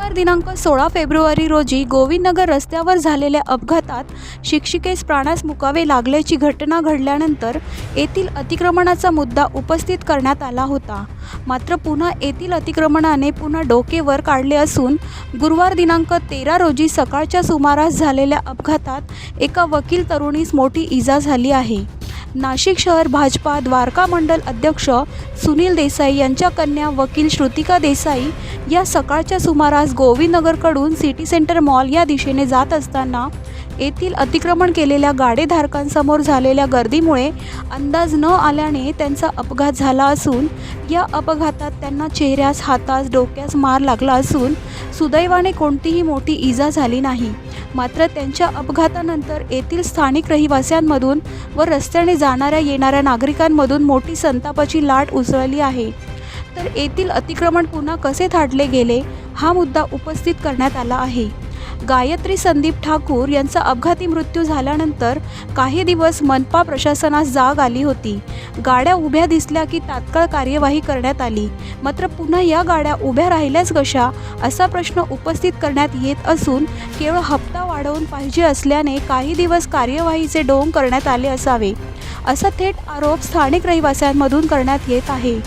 गुरुवार दिनांक सोळा फेब्रुवारी रोजी गोविंदनगर रस्त्यावर झालेल्या अपघातात शिक्षिकेस प्राणास मुकावे लागल्याची घटना घडल्यानंतर येथील अतिक्रमणाचा मुद्दा उपस्थित करण्यात आला होता. मात्र पुन्हा येथील अतिक्रमणाने पुन्हा डोके वर काढले असून गुरुवार दिनांक तेरा रोजी सकाळच्या सुमारास झालेल्या अपघातात एका वकील तरुणीस मोठी इजा झाली आहे. नाशिक शहर भाजपा द्वारका मंडल अध्यक्ष सुनील देसाई यांच्या कन्या वकील श्रुतिका देसाई या सकाळच्या सुमारास गोविंदनगरकडून सिटी सेंटर मॉल या दिशेने जात असताना येथील अतिक्रमण केलेल्या गाडेधारकांसमोर झालेल्या गर्दीमुळे अंदाज न आल्याने त्यांचा अपघात झाला असून या अपघातात त्यांना चेहऱ्यास हातास डोक्यास मार लागला असून सुदैवाने कोणतीही मोठी इजा झाली नाही. मात्र त्यांच्या अपघातानंतर येथील स्थानिक रहिवाशांमधून व रस्त्याने जाणाऱ्या येणाऱ्या नागरिकांमधून मोठी संतापाची लाट उसळली आहे. तर येथील अतिक्रमण पुन्हा कसे थाटले गेले? हा मुद्दा उपस्थित करण्यात आला आहे. गायत्री संदीप ठाकूर यांचा अपघाती मृत्यू झाल्यानंतर काही दिवस मनपा प्रशासनास जाग आली होती. गाड्या उभ्या दिसल्या की तात्काळ कार्यवाही करण्यात आली. मात्र पुन्हा या गाड्या उभ्या राहिल्याच कशा? असा प्रश्न उपस्थित करण्यात येत असून केवळ हप्ता वाढवून पाहिजे असल्याने काही दिवस कार्यवाहीचे डोंग करण्यात आले असावे. असा थेट आरोप स्थानिक रहिवाशांमधून करण्यात येत आहे.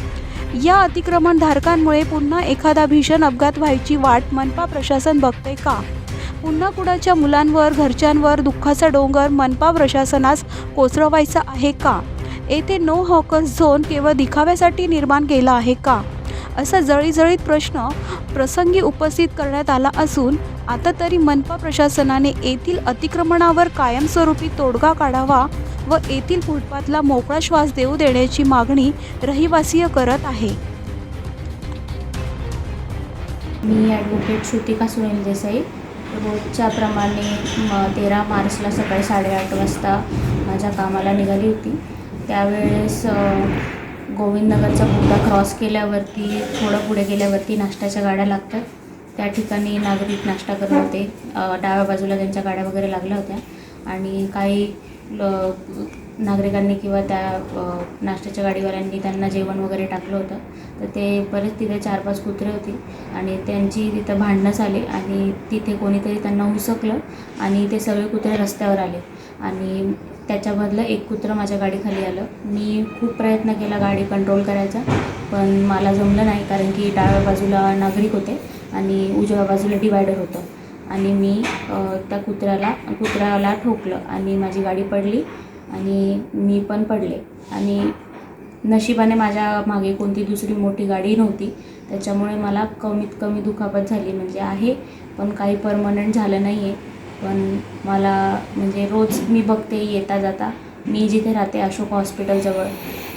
या अतिक्रमणधारकांमुळे पुन्हा एखादा भीषण अपघात व्हायची वाट मनपा प्रशासन बघते का? पुन्हा कुणाच्या मुलांवर घरच्यांवर दुःखाचा डोंगर मनपा प्रशासनास कोसळवायचा आहे का? येथे नो हॉकर्स झोन केवळ दिखाव्यासाठी निर्माण केला आहे का? असा जळीजळीत प्रश्न प्रसंगी उपस्थित करण्यात आला असून आता तरी मनपा प्रशासनाने येथील अतिक्रमणावर कायमस्वरूपी तोडगा काढावा व येथील फुटपाथला मोकळा श्वास देऊ देण्याची मागणी रहिवासीय करत आहे. मी ॲडव्होकेट श्रुतिका सुनील देसाई. रोजच्याप्रमाणे म तेरा मार्चला सकाळी साडेआठ वाजता माझ्या कामाला निघाली होती. त्यावेळेस गोविंदनगरचा बोगदा क्रॉस केल्यावरती थोडं पुढे गेल्यावरती नाश्त्याच्या गाड्या लागतात. त्या ठिकाणी नागरिक नाश्ता करत होते. डाव्या बाजूला त्यांच्या गाड्या वगैरे लागल्या होत्या. आणि काही नागरिकांनी किंवा त्या नाश्त्याच्या गाडीवाल्यांनी त्यांना जेवण वगैरे टाकलं होतं. तर ते बरेच तिथे चार पाच कुत्रे होती आणि त्यांची तिथं भांडणं झाली आणि तिथे कोणीतरी त्यांना हुसकलं आणि ते सगळे कुत्रे रस्त्यावर आले. आणि त्याच्यामधलं एक कुत्रं माझ्या गाडीखाली आलं. मी खूप प्रयत्न केला गाडी कंट्रोल करायचा पण मला जमलं नाही कारण की डाव्या बाजूला नागरिक होते आणि उजव्या बाजूला डिवायडर होतं. आणि मी त्या कुत्र्याला कुत्र्याला ठोकलं आणि माझी गाडी पडली आणि मी पण पडले. आणि नशिबाने माझ्या मागे कोणती दुसरी मोठी गाडी नव्हती. त्याच्यामुळे मला कमीत कमी दुखापत झाली. म्हणजे आहे पण काही परमनंट झालं नाही आहे पण मला म्हणजे रोज मी बघते येता जाता. मी जिथे राहते अशोक हॉस्पिटलजवळ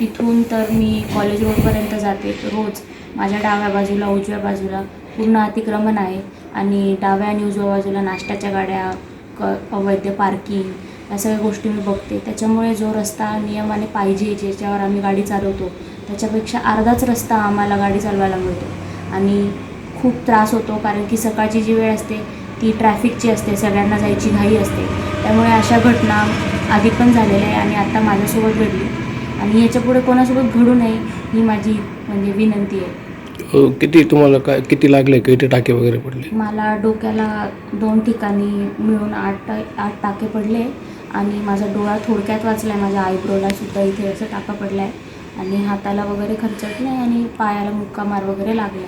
तिथून तर मी कॉलेज रोडपर्यंत जाते. रोज माझ्या डाव्या बाजूला उजव्या बाजूला पूर्ण अतिक्रमण आहे. आणि डाव्या आणि उजव्या बाजूला नाश्त्याच्या गाड्या क अवैध पार्किंग या सगळ्या गोष्टी मी बघते. त्याच्यामुळे जो रस्ता नियमाने पाहिजे ज्याच्यावर आम्ही गाडी चालवतो त्याच्यापेक्षा अर्धाच रस्ता आम्हाला गाडी चालवायला मिळतो. आणि खूप त्रास होतो कारण की सकाळची जी वेळ असते ती ट्रॅफिकची असते सगळ्यांना जायची घाई असते. त्यामुळे अशा घटना आधी पण झालेल्या आहे आणि आता माझ्यासोबत घडली. आणि याच्यापुढे कोणासोबत घडू नये ही माझी म्हणजे विनंती आहे. किती तुम्हाला काय किती लागले किती टाके वगैरे पडले? मला डोक्याला दोन ठिकाणी मिळून आठ आठ टाके पडले. आणि माझा डोळा थोडक्यात वाचला आहे माझ्या आयब्रोलासुद्धा इथे असं टाका पडला आहे आणि हाताला वगैरे खर्चत नाही आणि पायाला मुक्का मार वगैरे लागला